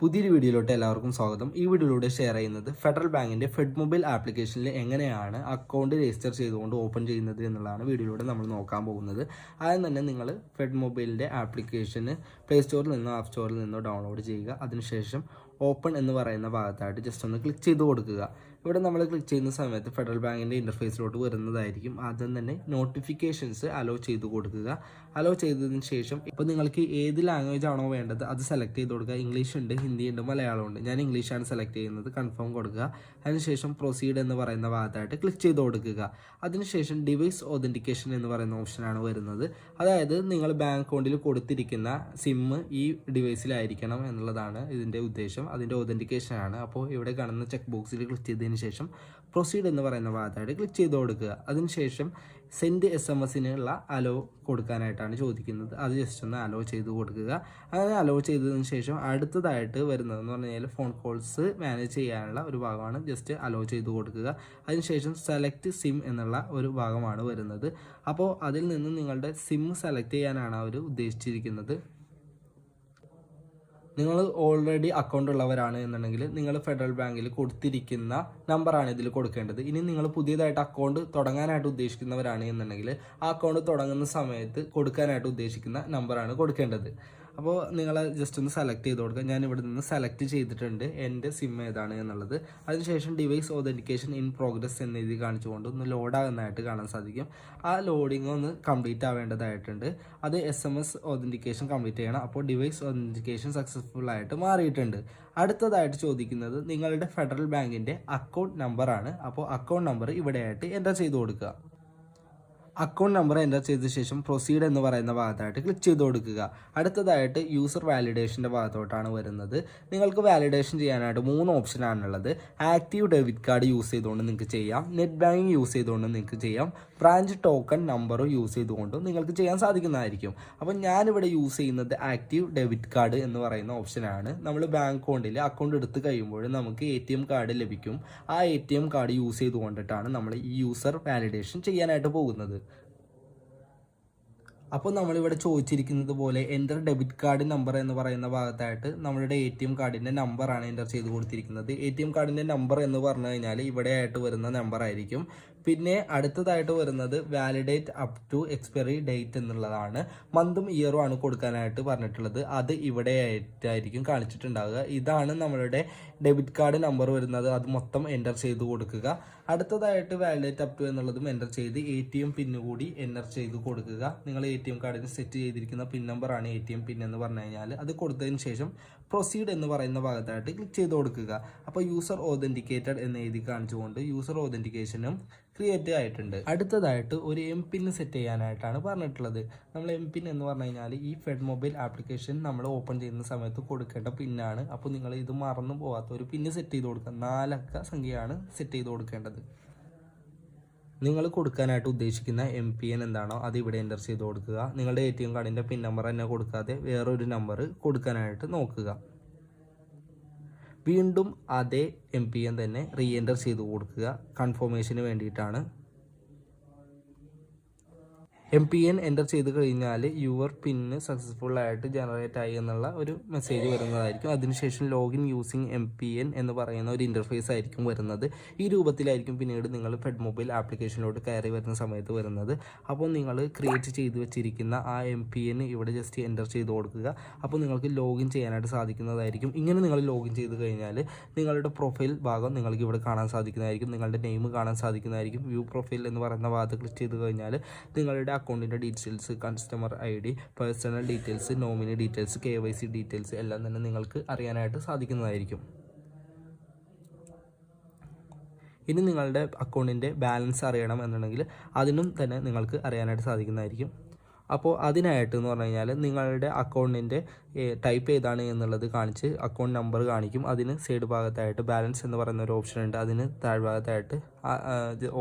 പുതിയൊരു വീഡിയോയിലോട്ട് എല്ലാവർക്കും സ്വാഗതം. ഈ വീഡിയോയിലൂടെ ഷെയർ ചെയ്യുന്നത് ഫെഡറൽ ബാങ്കിന്റെ ഫെഡ് മൊബൈൽ ആപ്ലിക്കേഷനിൽ എങ്ങനെയാണ് അക്കൗണ്ട് രജിസ്റ്റർ ചെയ്തുകൊണ്ട് ഓപ്പൺ ചെയ്യുന്നത് എന്നുള്ളതാണ് വീഡിയോയിലൂടെ നമ്മൾ നോക്കാൻ പോകുന്നത്. ആദ്യം തന്നെ നിങ്ങൾ ഫെഡ് മൊബൈലിന്റെ ആപ്ലിക്കേഷന് പ്ലേ സ്റ്റോറിൽ നിന്നോ ആപ്പ് സ്റ്റോറിൽ നിന്നോ ഡൗൺലോഡ് ചെയ്യുക. അതിനുശേഷം ഓപ്പൺ എന്ന് പറയുന്ന ഭാഗത്തായിട്ട് ജസ്റ്റ് ഒന്ന് ക്ലിക്ക് ചെയ്ത് കൊടുക്കുക. ഇവിടെ നമ്മൾ ക്ലിക്ക് ചെയ്യുന്ന സമയത്ത് ഫെഡറൽ ബാങ്കിന്റെ ഇന്റർഫേസിലോട്ട് വരുന്നതായിരിക്കും. ആദ്യം തന്നെ നോട്ടിഫിക്കേഷൻസ് അലോ ചെയ്ത് കൊടുക്കുക. അലോ ചെയ്തതിന് ശേഷം ഇപ്പോൾ നിങ്ങൾക്ക് ഏത് ലാംഗ്വേജ് ആണോ വേണ്ടത് അത് സെലക്ട് ചെയ്ത് കൊടുക്കുക. ഇംഗ്ലീഷ് ഉണ്ട് ഹിന്ദി ഉണ്ട് മലയാളം ഉണ്ട്. ഞാൻ ഇംഗ്ലീഷാണ് സെലക്ട് ചെയ്യുന്നത്. കൺഫേം കൊടുക്കുക. അതിനുശേഷം പ്രൊസീഡ് എന്ന് പറയുന്ന ഭാഗത്തായിട്ട് ക്ലിക്ക് ചെയ്ത് കൊടുക്കുക. അതിനുശേഷം ഡിവൈസ് ഒതന്റിക്കേഷൻ എന്ന് പറയുന്ന ഓപ്ഷനാണ് വരുന്നത്. അതായത് നിങ്ങൾ ബാങ്ക് അക്കൗണ്ടിൽ കൊടുത്തിരിക്കുന്ന സിമ്മ് ഈ ഡിവൈസിലായിരിക്കണം എന്നുള്ളതാണ് ഇതിന്റെ ഉദ്ദേശം. അതിന്റെ ഒതന്റിക്കേഷൻ ആണ്. അപ്പോൾ ഇവിടെ കാണുന്ന ചെക്ക് ബോക്സിൽ ക്ലിക്ക് ചെയ്തതിന് ശേഷം പ്രൊസീഡ് എന്ന് പറയുന്ന ഭാഗത്തായിട്ട് ക്ലിക്ക് ചെയ്ത് കൊടുക്കുക. അതിനുശേഷം സെൻഡ് എസ് എം എസിനുള്ള അലോ കൊടുക്കാനായിട്ടാണ് ചോദിക്കുന്നത്. അത് ജസ്റ്റ് ഒന്ന് അലോ ചെയ്ത് കൊടുക്കുക. അങ്ങനെ അലോ ചെയ്തതിന് ശേഷം അടുത്തതായിട്ട് വരുന്നതെന്ന് പറഞ്ഞു കഴിഞ്ഞാൽ ഫോൺ കോൾസ് മാനേജ് ചെയ്യാനുള്ള ഒരു ഭാഗമാണ് ജസ്റ്റ് അലോ ചെയ്ത് കൊടുക്കുക. അതിനുശേഷം സെലക്ട് സിം എന്നുള്ള ഒരു ഭാഗമാണ് വരുന്നത്. അപ്പോൾ അതിൽ നിന്ന് നിങ്ങളുടെ സിം സെലക്ട് ചെയ്യാനാണ് അവർ ഉദ്ദേശിച്ചിരിക്കുന്നത്. നിങ്ങൾ ഓൾറെഡി അക്കൗണ്ട് ഉള്ളവരാണ് എന്നുണ്ടെങ്കിൽ നിങ്ങൾ ഫെഡറൽ ബാങ്കിൽ കൊടുത്തിരിക്കുന്ന നമ്പറാണ് ഇതിൽ കൊടുക്കേണ്ടത്. ഇനി നിങ്ങൾ പുതിയതായിട്ട് അക്കൗണ്ട് തുടങ്ങാനായിട്ട് ഉദ്ദേശിക്കുന്നവരാണ് എന്നുണ്ടെങ്കിൽ ആ അക്കൗണ്ട് തുടങ്ങുന്ന സമയത്ത് കൊടുക്കാനായിട്ട് ഉദ്ദേശിക്കുന്ന നമ്പറാണ് കൊടുക്കേണ്ടത്. അപ്പോൾ നിങ്ങൾ ജസ്റ്റ് ഒന്ന് സെലക്ട് ചെയ്ത് കൊടുക്കുക ഞാൻ ഇവിടെ നിന്ന് സെലക്ട് ചെയ്തിട്ടുണ്ട്. എന്റെ സിം ഏതാണ് എന്നുള്ളത്. അതിനുശേഷം ഡിവൈസ് ഓതന്റിക്കേഷൻ ഇൻ പ്രോഗ്രസ് എന്ന എഴുതി കാണിച്ചുകൊണ്ട് ഒന്ന് ലോഡാകുന്നതായിട്ട് കാണാൻ സാധിക്കും. ആ ലോഡിംഗ് ഒന്ന് കംപ്ലീറ്റ് ആവേണ്ടതായിട്ടുണ്ട്. അത് S M S authentication complete ചെയ്യണം. അപ്പോൾ ഡിവൈസ് ഓതന്റിക്കേഷൻ സക്സസ്ഫുൾ ആയിട്ട് മാറിയിട്ടുണ്ട്. അടുത്തതായിട്ട് ചോദിക്കുന്നത് നിങ്ങളുടെ ഫെഡറൽ ബാങ്കിന്റെ അക്കൗണ്ട് നമ്പറാണ് അപ്പോൾ അക്കൗണ്ട് നമ്പർ ഇവിടെയായിട്ട് എന്റർ ചെയ്ത് കൊടുക്കുക. അക്കൗണ്ട് നമ്പർ എന്റർ ചെയ്ത ശേഷം പ്രൊസീഡ് എന്ന് പറയുന്ന ഭാഗത്തായിട്ട് ക്ലിക്ക് ചെയ്ത് കൊടുക്കുക. അടുത്തതായിട്ട് യൂസർ വാലിഡേഷന്റെ ഭാഗത്തോട്ടാണ് വരുന്നത്. നിങ്ങൾക്ക് വാലിഡേഷൻ ചെയ്യാനായിട്ട് മൂന്ന് ഓപ്ഷനാണുള്ളത് ആക്റ്റീവ് ഡെബിറ്റ് കാർഡ് യൂസ് ചെയ്തുകൊണ്ട് നിങ്ങൾക്ക് ചെയ്യാം. നെറ്റ് ബാങ്കിങ് യൂസ് ചെയ്തുകൊണ്ട് നിങ്ങൾക്ക് ചെയ്യാം. ബ്രാഞ്ച് ടോക്കൺ നമ്പർ യൂസ് ചെയ്തുകൊണ്ടും നിങ്ങൾക്ക് ചെയ്യാൻ സാധിക്കുന്നതായിരിക്കും. അപ്പോൾ ഞാനിവിടെ യൂസ് ചെയ്യുന്നത് ആക്റ്റീവ് ഡെബിറ്റ് കാർഡ് എന്ന് പറയുന്ന ഓപ്ഷനാണ് നമ്മൾ ബാങ്ക് അക്കൗണ്ടിൽ അക്കൗണ്ട് എടുത്ത് കഴിയുമ്പോൾ നമുക്ക് എ കാർഡ് ലഭിക്കും. ആ എം കാർഡ് യൂസ് ചെയ്തുകൊണ്ടിട്ടാണ് നമ്മൾ ഈ യൂസർ വാലിഡേഷൻ ചെയ്യാനായിട്ട് പോകുന്നത്. അപ്പോൾ നമ്മളിവിടെ ചോദിച്ചിരിക്കുന്നത് പോലെ എന്റർ ഡെബിറ്റ് കാർഡ് നമ്പർ എന്ന് പറയുന്ന ഭാഗത്തായിട്ട് നമ്മളുടെ എ ടി എം കാർഡിന്റെ നമ്പറാണ് എന്റർ ചെയ്ത് കൊടുത്തിരിക്കുന്നത്. എ ടി എം കാർഡിന്റെ നമ്പർ എന്ന് പറഞ്ഞു കഴിഞ്ഞാൽ ഇവിടെ ആയിട്ട് വരുന്ന നമ്പർ ആയിരിക്കും. പിന്നെ അടുത്തതായിട്ട് വരുന്നത് validate up to expiry date എന്നുള്ളതാണ്. മന്തും ഇയറും ആണ് കൊടുക്കാനായിട്ട് പറഞ്ഞിട്ടുള്ളത്. അത് ഇവിടെ ആയിട്ടായിരിക്കും കാണിച്ചിട്ടുണ്ടാവുക. ഇതാണ് നമ്മളുടെ ഡെബിറ്റ് കാർഡ് നമ്പർ വരുന്നത്. അത് മൊത്തം എന്റർ ചെയ്ത് കൊടുക്കുക. അടുത്തതായിട്ട് വാലിഡേറ്റ് അപ് ടു എന്നുള്ളതും എന്റർ ചെയ്ത് എ ടി എം പിന്നുകൂടി എന്റർ ചെയ്ത് കൊടുക്കുക. നിങ്ങൾ എ ടി എം കാർഡിന് സെറ്റ് ചെയ്തിരിക്കുന്ന പിൻ നമ്പറാണ് എ ടി എം പിൻ എന്ന് പറഞ്ഞു കഴിഞ്ഞാൽ അത് കൊടുത്തതിന് ശേഷം പ്രൊസീഡ് എന്ന് പറയുന്ന ഭാഗത്തായിട്ട് ക്ലിക്ക് ചെയ്ത് കൊടുക്കുക. അപ്പോൾ യൂസർ ഓതന്റിക്കേറ്റഡ് എന്ന് എഴുതി കാണിച്ചുകൊണ്ട് യൂസർ ഓതന്റിക്കേഷനും ക്രിയേറ്റ് ആയിട്ടുണ്ട്. അടുത്തതായിട്ട് ഒരു എം പിൻ സെറ്റ് ചെയ്യാനായിട്ടാണ് പറഞ്ഞിട്ടുള്ളത്. നമ്മൾ എം പിൻ എന്ന് പറഞ്ഞു ഈ ഫെഡ് മൊബൈൽ ആപ്ലിക്കേഷൻ നമ്മൾ ഓപ്പൺ ചെയ്യുന്ന സമയത്ത് കൊടുക്കേണ്ട പിന്നാണ് അപ്പോൾ നിങ്ങൾ ഇത് മറന്നു പോകാത്ത ഒരു പിന്ന് സെറ്റ് ചെയ്ത് കൊടുക്കുക. നാലക്ക സംഖ്യയാണ് സെറ്റ് ചെയ്ത് കൊടുക്കേണ്ടത്. നിങ്ങൾ കൊടുക്കാനായിട്ട് ഉദ്ദേശിക്കുന്ന എം പി എൻ എന്താണോ അത് ഇവിടെ എന്റർ ചെയ്ത് കൊടുക്കുക. നിങ്ങളുടെ എ ടി എം കാർഡിന്റെ പിൻ നമ്പർ തന്നെ കൊടുക്കാതെ വേറൊരു നമ്പർ കൊടുക്കാനായിട്ട് നോക്കുക. വീണ്ടും അതേ എം പി എൻ തന്നെ റീ എന്റർ ചെയ്ത് കൊടുക്കുക. കൺഫർമേഷന് വേണ്ടിയിട്ടാണ്. എം പി എൻ എന്റർ ചെയ്ത് കഴിഞ്ഞാൽ യുവർ പിന്ന് സക്സസ്ഫുൾ ആയിട്ട് ജനറേറ്റ് ആയി എന്നുള്ള ഒരു മെസ്സേജ് വരുന്നതായിരിക്കും. അതിനുശേഷം login using M P N എന്ന് പറയുന്ന ഒരു ഇന്റർഫേസ് ആയിരിക്കും വരുന്നത്. ഈ രൂപത്തിലായിരിക്കും പിന്നീട് നിങ്ങൾ ഫെഡ് മൊബൈൽ ആപ്ലിക്കേഷനിലോട്ട് കയറി വരുന്ന സമയത്ത് വരുന്നത്. അപ്പോൾ നിങ്ങൾ ക്രിയേറ്റ് ചെയ്ത് വെച്ചിരിക്കുന്ന ആ എം പി എൻ ഇവിടെ ജസ്റ്റ് എന്റർ ചെയ്ത് കൊടുക്കുക. അപ്പോൾ നിങ്ങൾക്ക് ലോഗിൻ ചെയ്യാനായിട്ട് സാധിക്കുന്നതായിരിക്കും. ഇങ്ങനെ നിങ്ങൾ ലോഗിൻ ചെയ്ത് കഴിഞ്ഞാൽ നിങ്ങളുടെ പ്രൊഫൈൽ ഭാഗം നിങ്ങൾക്ക് ഇവിടെ കാണാൻ സാധിക്കുന്നതായിരിക്കും. നിങ്ങളുടെ നെയിം കാണാൻ സാധിക്കുന്നതായിരിക്കും. വ്യൂ പ്രൊഫൈൽ എന്ന് പറയുന്ന ഭാഗത്ത് ക്ലിക്ക് ചെയ്ത് കഴിഞ്ഞാൽ നിങ്ങളുടെ അക്കൗണ്ടിന്റെ details customer I D personal details nominee details K Y C details എല്ലാം തന്നെ നിങ്ങൾക്ക് അറിയാനായിട്ട് സാധിക്കുന്നതായിരിക്കും. ഇനി നിങ്ങളുടെ അക്കൗണ്ടിന്റെ ബാലൻസ് അറിയണം എന്നുണ്ടെങ്കിൽ അതിനും തന്നെ നിങ്ങൾക്ക് അറിയാനായിട്ട് സാധിക്കുന്നതായിരിക്കും. അപ്പോൾ അതിനായിട്ട് എന്ന് പറഞ്ഞു കഴിഞ്ഞാൽ നിങ്ങളുടെ അക്കൗണ്ടിന്റെ ടൈപ്പ് ഏതാണ് എന്നുള്ളത് കാണിച്ച് അക്കൗണ്ട് നമ്പർ കാണിക്കും. അതിന് സൈഡ് ഭാഗത്തായിട്ട് ബാലൻസ് എന്ന് പറയുന്ന ഒരു ഓപ്ഷൻ ഉണ്ട്. അതിന് താഴ്ഭാഗത്തായിട്ട്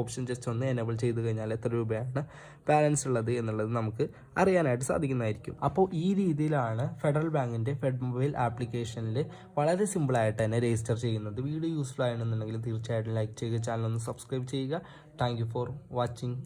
ഓപ്ഷൻ ജസ്റ്റ് ഒന്ന് എനേബിൾ ചെയ്ത് കഴിഞ്ഞാൽ എത്ര രൂപയാണ് ബാലൻസ് ഉള്ളത് എന്നുള്ളത് നമുക്ക് അറിയാനായിട്ട് സാധിക്കുന്നതായിരിക്കും. അപ്പോൾ ഈ രീതിയിലാണ് ഫെഡറൽ ബാങ്കിന്റെ ഫെഡ് മൊബൈൽ ആപ്ലിക്കേഷനിൽ വളരെ സിമ്പിളായിട്ട് തന്നെ രജിസ്റ്റർ ചെയ്യുന്നത്. വീഡിയോ യൂസ്ഫുൾ ആണെന്നുണ്ടെങ്കിൽ തീർച്ചയായിട്ടും ലൈക്ക് ചെയ്യുക ചാനൽ ഒന്ന് സബ്സ്ക്രൈബ് ചെയ്യുക. Thank for watching.